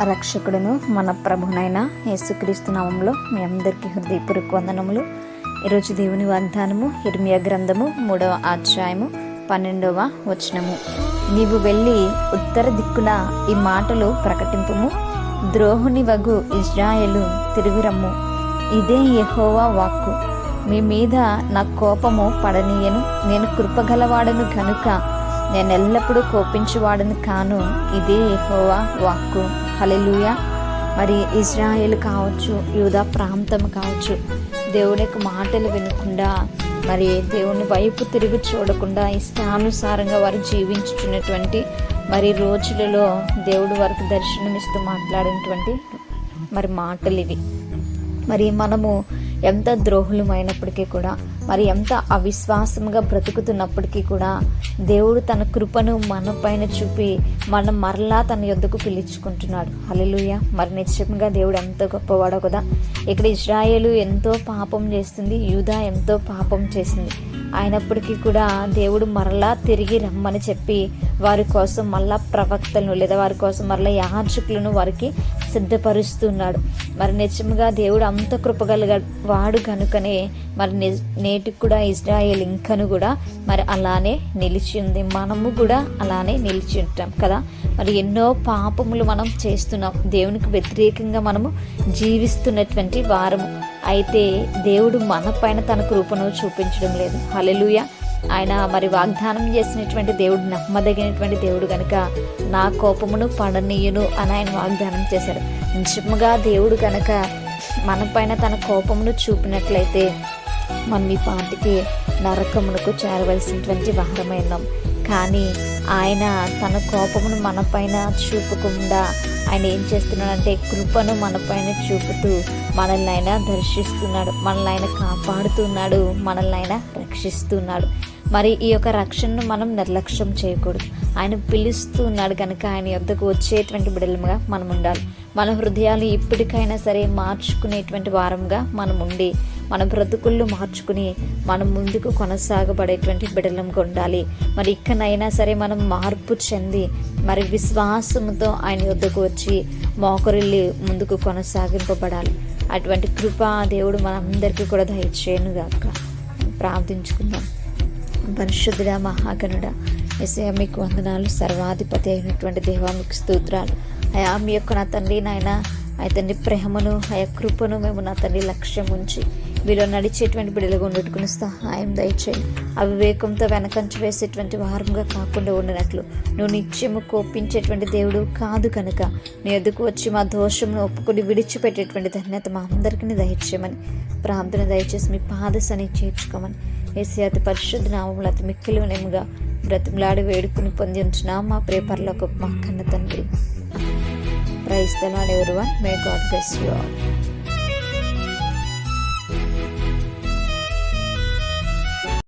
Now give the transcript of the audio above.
రక్షకుడును మన ప్రభునైన యేసుక్రీస్తు నామంలో మీ అందరికీ హృదయపూర్వక వందనములు. ఈరోజు దేవుని వాగ్దానము ఇర్మియా గ్రంథము మూడవ అధ్యాయము పన్నెండవ వచనము. నీవు వెళ్ళి ఉత్తర దిక్కున ఈ మాటలు ప్రకటింపుము. ద్రోహుని వగు ఇజ్రాయెలు తిరుగురమ్ము. ఇదే యహోవా వాక్కు. మీ మీద నా కోపము పడనీయను. నేను కృపగలవాడను కనుక నేను ఎల్లప్పుడూ కోపించువాడను కాను ఇదే యహోవా వాక్కు. హలెలుయ మరి ఇజ్రాయేల్ కావచ్చు యూదా ప్రాంతం కావచ్చు దేవుని యొక్క మాటలు వినకుండా మరి దేవుని వైపు తిరిగి చూడకుండా ఇష్టానుసారంగా వారు జీవించుచున్నటువంటి మరి రోజులలో దేవుడు వారికి దర్శనమిస్తూ మాట్లాడినటువంటి మరి మాటలు ఇవి. మరి మనము ఎంత ద్రోహులమైనప్పటికీ కూడా మరి ఎంత అవిశ్వాసంగా బ్రతుకుతున్నప్పటికీ కూడా దేవుడు తన కృపను మన పైన చూపి మనం మరలా తన యొద్దకు పిలుచుకుంటున్నాడు. హల్లెలూయా. మరి నిశ్చయంగా దేవుడు ఎంత గొప్పవాడో కదా. ఇక్కడ ఇజ్రాయేలు ఎంతో పాపం చేస్తుంది యూదా ఎంతో పాపం చేసింది. అయినప్పటికీ కూడా దేవుడు మరలా తిరిగి రమ్మని చెప్పి వారి కోసం మళ్ళా ప్రవక్తలను లేదా వారి కోసం మరలా యాజకులను వారికి సిద్ధపరుస్తున్నాడు. మరి నిజంగా దేవుడు అంత కృపగలగ వాడు కనుకనే మరి నేటికి కూడా ఇజ్రాయేల్ ఇంకను కూడా మరి అలానే నిలిచి ఉంది. మనము కూడా అలానే నిలిచి ఉంటాం కదా. మరి ఎన్నో పాపములు మనం చేస్తున్నాం. దేవునికి వ్యతిరేకంగా మనము జీవిస్తున్నటువంటి వారము. అయితే దేవుడు మన పైన తన కృపను చూపించడం లేదు. హలెలుయ ఆయన మరి వాగ్దానం చేసినటువంటి దేవుడు నమ్మదగినటువంటి దేవుడు కనుక నా కోపమును పడనీయును అని ఆయన వాగ్దానం చేశాడు నిజముగా దేవుడు కనుక మన పైన తన కోపమును చూపినట్లయితే మనం ఈ పాటికి నరకమునకు చేరవలసినటువంటి వారమై ఉన్నాం. కానీ ఆయన తన కోపమును మన పైన చూపకుండా ఆయన ఏం చేస్తున్నాడంటే కృపను మన పైన చూపుతూ మనల్ని ఆయన దర్శిస్తున్నాడు మనల్ని ఆయన కాపాడుతున్నాడు మనల్ని ఆయన రక్షిస్తున్నాడు. మరి ఈ యొక్క రక్షణను మనం నిర్లక్ష్యం చేయకూడదు. ఆయన పిలుస్తున్నాడు కనుక ఆయన యొద్దకు వచ్చేటువంటి బిడలముగా మనం ఉండాలి. మన హృదయాలు ఇప్పటికైనా సరే మార్చుకునేటువంటి వారంగా మనం ఉండి మన బ్రతుకుళ్ళు మార్చుకుని మనం ముందుకు కొనసాగబడేటువంటి బిడలంగా ఉండాలి. మరి ఇక్కడైనా సరే మనం మార్పు చెంది మరి విశ్వాసంతో ఆయన యొద్దకు వచ్చి మోకరిల్లి ముందుకు కొనసాగింపబడాలి. అటువంటి కృప దేవుడు మనందరికీ కూడా దయచేయనుగాక. ప్రార్థించుకుందాం. పరిశుద్ధుడ మహాగణుడ ఎసయ మీకు వందనాలు. సర్వాధిపతి అయినటువంటి దేవా మీకు స్తోత్రాలు. అయా మీ యొక్క నా తండ్రి నాయన తండ్రి ప్రేమను ఆ కృపను మేము నా తండ్రి లక్ష్యం ఉంచి మీలో నడిచేటువంటి బిడ్డలుగా ఉండేట్టుకుని సహాయం దయచేయి. అవివేకంతో వెనకంచి వేసేటువంటి వారంగా కాకుండా ఉండినట్లు. నువ్వు నిత్యము కోపించేటువంటి దేవుడు కాదు కనుక నీ ఎదుకు వచ్చి మా దోషమును ఒప్పుకొని విడిచిపెట్టేటువంటి ధన్యత మా అందరికీ దయచేయమని ప్రార్థన దయచేసి మీ పాదసని చేర్చుకోమని ఏసీ అతి పరిశుద్ధ నామములు అతి మిక్కిలినేముగా బ్రతిమలాడి వేడుకుని పొందించిన మా ప్రేపర్లకు మా కన్న తండ్రి. Praise the Lord everyone may God bless you all